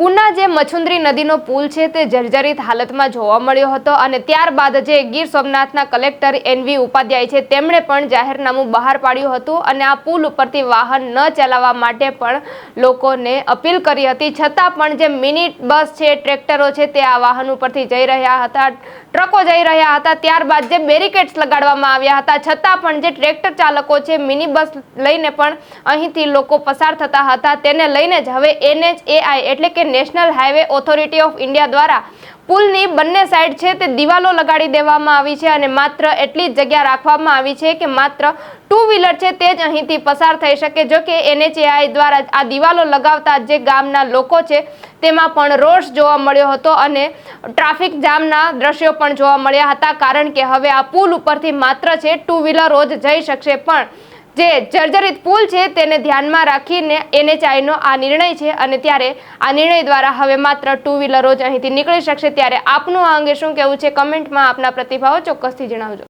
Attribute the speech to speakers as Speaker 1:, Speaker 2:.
Speaker 1: una Una જે મછુંદરી નદીનો પુલ છે તે જર્જરિત હાલતમાં જોવા મળ્યો હતો અને ત્યારબાદ જે ગીર સોમનાથના કલેક્ટર એનવી ઉપાધ્યાય છે, તેમણે પણ જાહેરનામું બહાર પાડ્યું હતું અને આ પુલ ઉપરથી વાહન ન ચલાવવા માટે પણ લોકોને અપીલ કરી હતી. છતાં પણ જે મિની બસ છે, ટ્રેક્ટરો છે, તે આ વાહન ઉપરથી જઈ રહ્યા હતા, ટ્રકો જઈ રહ્યા હતા. ત્યારબાદ જે બેરિકેડ્સ લગાડવામાં આવ્યા હતા. છતાં પણ જે ટ્રેક્ટર ચાલકો છે મિની બસ લઈને પણ અહીંથી લોકો પસાર થતા હતા. તેને લઈને જ હવે એનએચએઆઈ એટલે કે national highway authority of India દ્વારા પુલની બંને સાઈડ છે તે દિવાલો લગાડી દેવામાં આવી છે અને માત્ર એટલી જ જગ્યા રાખવામાં આવી છે કે માત્ર ટુ વ્હીલર છે તે જ અહીંથી પસાર થઈ શકે. જો કે એનએચએઆઈ દ્વારા આ દિવાલો લગાવતા જે ગામના લોકો છે તેમાં પણ રોષ જોવા મળ્યો હતો અને ટ્રાફિક જામના દ્રશ્યો પણ જોવા મળ્યા હતા. કારણ કે હવે આ પુલ ઉપરથી માત્ર છે ટુ વ્હીલરો જ જઈ શકશે. પણ જે જર્જરિત પુલ છે તેને ધ્યાનમાં રાખીને એનએચઆઈનો આ નિર્ણય છે અને ત્યારે આ નિર્ણય દ્વારા હવે માત્ર ટુ વ્હીલરો જ અહીંથી નીકળી શકશે. ત્યારે આપનું આ અંગે શું કહેવું છે? કમેન્ટમાં આપના પ્રતિભાવો ચોક્કસથી જણાવજો.